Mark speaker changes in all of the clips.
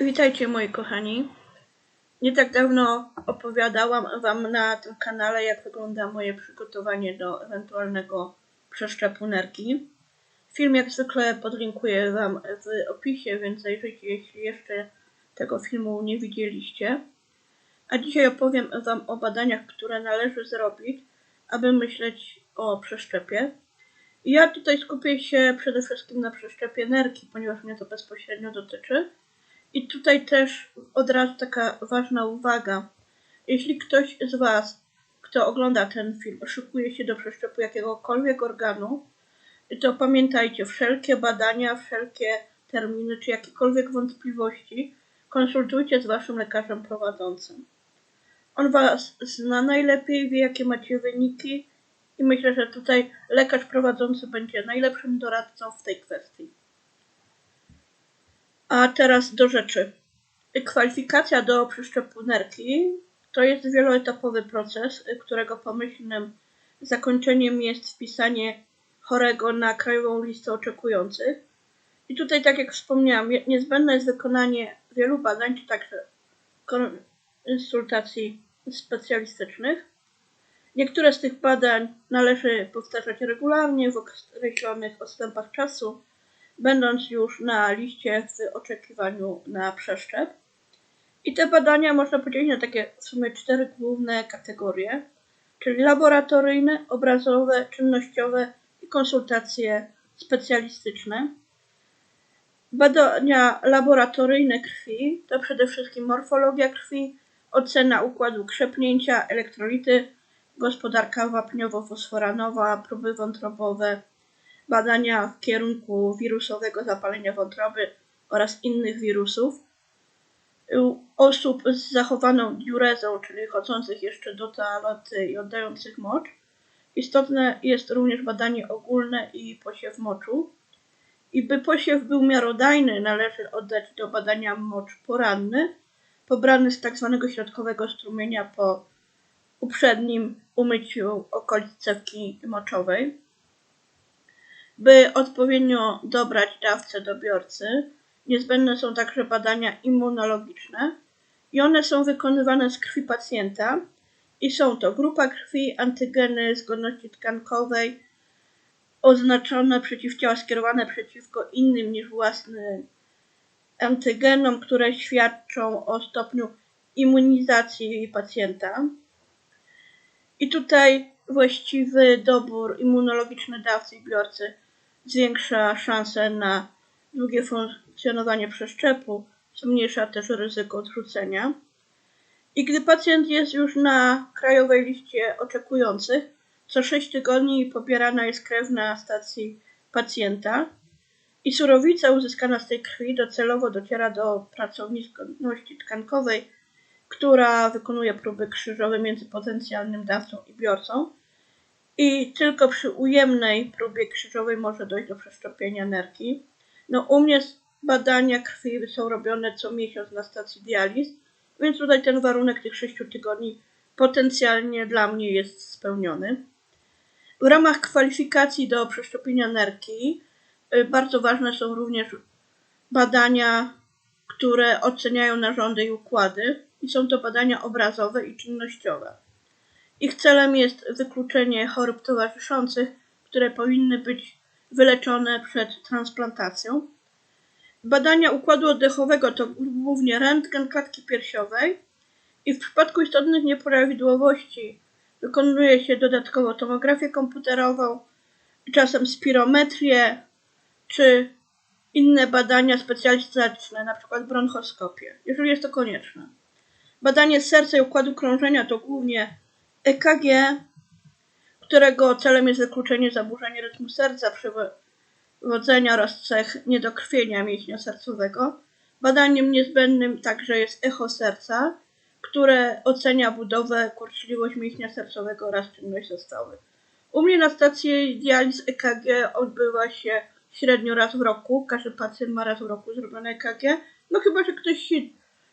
Speaker 1: Witajcie moi kochani. Nie tak dawno opowiadałam Wam na tym kanale, jak wygląda moje przygotowanie do ewentualnego przeszczepu nerki. Film jak zwykle podlinkuję Wam w opisie, więc zajrzyjcie, jeśli jeszcze tego filmu nie widzieliście. A dzisiaj opowiem Wam o badaniach, które należy zrobić, aby myśleć o przeszczepie. Ja tutaj skupię się przede wszystkim na przeszczepie nerki, ponieważ mnie to bezpośrednio dotyczy. I tutaj też od razu taka ważna uwaga. Jeśli ktoś z Was, kto ogląda ten film, szykuje się do przeszczepu jakiegokolwiek organu, to pamiętajcie, wszelkie badania, wszelkie terminy czy jakiekolwiek wątpliwości konsultujcie z Waszym lekarzem prowadzącym. On Was zna najlepiej, wie jakie macie wyniki i myślę, że tutaj lekarz prowadzący będzie najlepszym doradcą w tej kwestii. A teraz do rzeczy. Kwalifikacja do przeszczepu nerki to jest wieloetapowy proces, którego pomyślnym zakończeniem jest wpisanie chorego na krajową listę oczekujących. I tutaj, tak jak wspomniałam, niezbędne jest wykonanie wielu badań, czy także konsultacji specjalistycznych. Niektóre z tych badań należy powtarzać regularnie w określonych odstępach czasu, będąc już na liście w oczekiwaniu na przeszczep. I te badania można podzielić na takie w sumie cztery główne kategorie, czyli laboratoryjne, obrazowe, czynnościowe i konsultacje specjalistyczne. Badania laboratoryjne krwi to przede wszystkim morfologia krwi, ocena układu krzepnięcia, elektrolity, gospodarka wapniowo-fosforanowa, próby wątrobowe, badania w kierunku wirusowego zapalenia wątroby oraz innych wirusów. U osób z zachowaną diurezą, czyli chodzących jeszcze do toalety i oddających mocz, istotne jest również badanie ogólne i posiew moczu. I by posiew był miarodajny, należy oddać do badania mocz poranny, pobrany z. Tak środkowego strumienia po uprzednim umyciu okolic cewki moczowej. By odpowiednio dobrać dawcę do biorcy, niezbędne są także badania immunologiczne i one są wykonywane z krwi pacjenta. I są to grupa krwi, antygeny zgodności tkankowej, oznaczone przeciwciała skierowane przeciwko innym niż własny antygenom, które świadczą o stopniu immunizacji pacjenta. I tutaj właściwy dobór immunologiczny dawcy i biorcy zwiększa szanse na długie funkcjonowanie przeszczepu, zmniejsza też ryzyko odrzucenia. I gdy pacjent jest już na krajowej liście oczekujących, co 6 tygodni pobierana jest krew na stacji pacjenta i surowica uzyskana z tej krwi docelowo dociera do pracowni zgodności tkankowej, która wykonuje próby krzyżowe między potencjalnym dawcą i biorcą i tylko przy ujemnej próbie krzyżowej może dojść do przeszczepienia nerki. No u mnie badania krwi są robione co miesiąc na stacji dializ, więc tutaj ten warunek tych 6 tygodni potencjalnie dla mnie jest spełniony. W ramach kwalifikacji do przeszczepienia nerki y, bardzo ważne są również badania, które oceniają narządy i układy i są to badania obrazowe i czynnościowe. Ich celem jest wykluczenie chorób towarzyszących, które powinny być wyleczone przed transplantacją. Badania układu oddechowego to głównie rentgen klatki piersiowej i w przypadku istotnych nieprawidłowości wykonuje się dodatkowo tomografię komputerową, czasem spirometrię czy inne badania specjalistyczne, np. bronchoskopię, jeżeli jest to konieczne. Badanie serca i układu krążenia to głównie EKG, którego celem jest wykluczenie zaburzenia rytmu serca, przewodzenia oraz cech niedokrwienia mięśnia sercowego. Badaniem niezbędnym także jest echo serca, które ocenia budowę, kurczliwość mięśnia sercowego oraz czynność zestawy. U mnie na stacji dializ EKG odbywa się średnio raz w roku. Każdy pacjent ma raz w roku zrobione EKG. No chyba, że ktoś się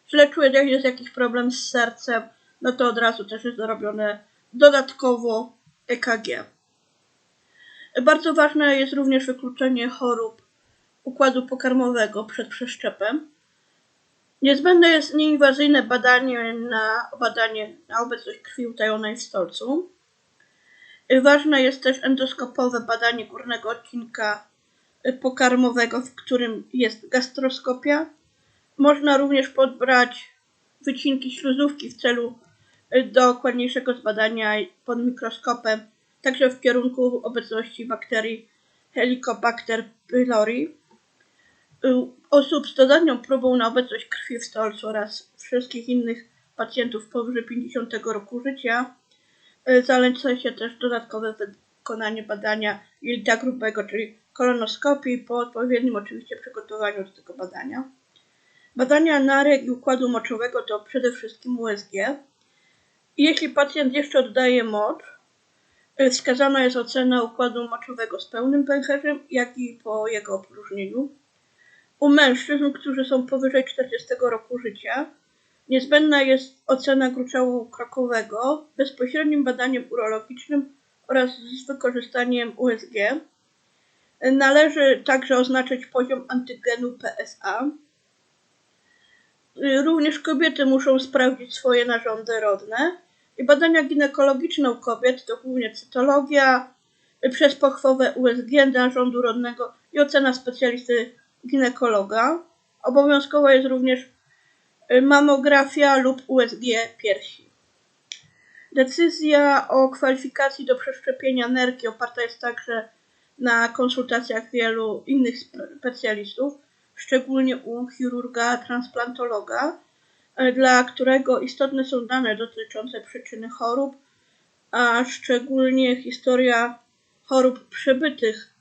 Speaker 1: źle czuje, że jest jakiś problem z sercem, no to od razu też jest zrobione dodatkowo EKG. Bardzo ważne jest również wykluczenie chorób układu pokarmowego przed przeszczepem. Niezbędne jest nieinwazyjne badanie na, badanie na obecność krwi utajonej w stolcu. Ważne jest też endoskopowe badanie górnego odcinka pokarmowego, w którym jest gastroskopia. Można również podbrać wycinki śluzówki w celu dokładniejszego zbadania pod mikroskopem, także w kierunku obecności bakterii Helicobacter pylori. Osób z dodatnią próbą na obecność krwi w stolcu oraz wszystkich innych pacjentów powyżej 50 roku życia zaleca się też dodatkowe wykonanie badania jelita grubego, czyli kolonoskopii po odpowiednim oczywiście przygotowaniu do tego badania. Badania narek i układu moczowego to przede wszystkim USG. Jeśli pacjent jeszcze oddaje mocz, wskazana jest ocena układu moczowego z pełnym pęcherzem, jak i po jego opróżnieniu. U mężczyzn, którzy są powyżej 40 roku życia, niezbędna jest ocena gruczołu krokowego bezpośrednim badaniem urologicznym oraz z wykorzystaniem USG. Należy także oznaczyć poziom antygenu PSA. Również kobiety muszą sprawdzić swoje narządy rodne. I badania ginekologiczne u kobiet to głównie cytologia, przez pochwowę USG narządu rodnego i ocena specjalisty ginekologa. Obowiązkowa jest również mamografia lub USG piersi. Decyzja o kwalifikacji do przeszczepienia nerki oparta jest także na konsultacjach wielu innych specjalistów, szczególnie u chirurga transplantologa, dla którego istotne są dane dotyczące przyczyny chorób, a szczególnie historia chorób przebytych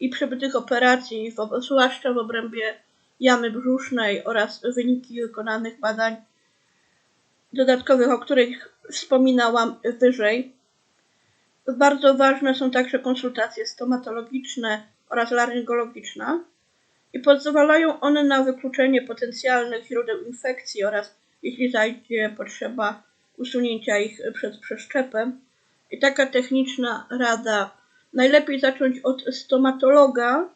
Speaker 1: i przebytych operacji, zwłaszcza w obrębie jamy brzusznej oraz wyniki wykonanych badań dodatkowych, o których wspominałam wyżej. Bardzo ważne są także konsultacje stomatologiczne oraz laryngologiczne i pozwalają one na wykluczenie potencjalnych źródeł infekcji oraz jeśli zajdzie potrzeba usunięcia ich przed przeszczepem. I taka techniczna rada. Najlepiej zacząć od stomatologa,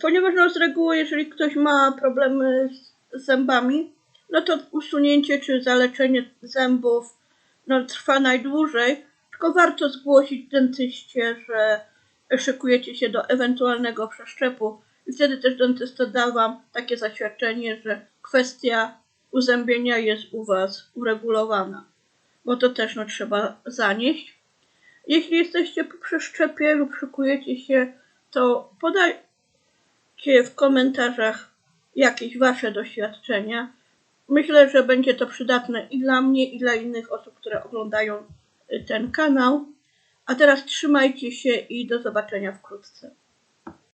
Speaker 1: ponieważ no z reguły, jeżeli ktoś ma problemy z zębami, no to usunięcie czy zaleczenie zębów no, trwa najdłużej, tylko warto zgłosić dentyście, że szykujecie się do ewentualnego przeszczepu wtedy też dentysta da takie zaświadczenie, że kwestia uzębienia jest u Was uregulowana, bo to też no, trzeba zanieść. Jeśli jesteście po przeszczepie lub szykujecie się, to podajcie w komentarzach jakieś Wasze doświadczenia. Myślę, że będzie to przydatne i dla mnie, i dla innych osób, które oglądają ten kanał. A teraz trzymajcie się i do zobaczenia wkrótce.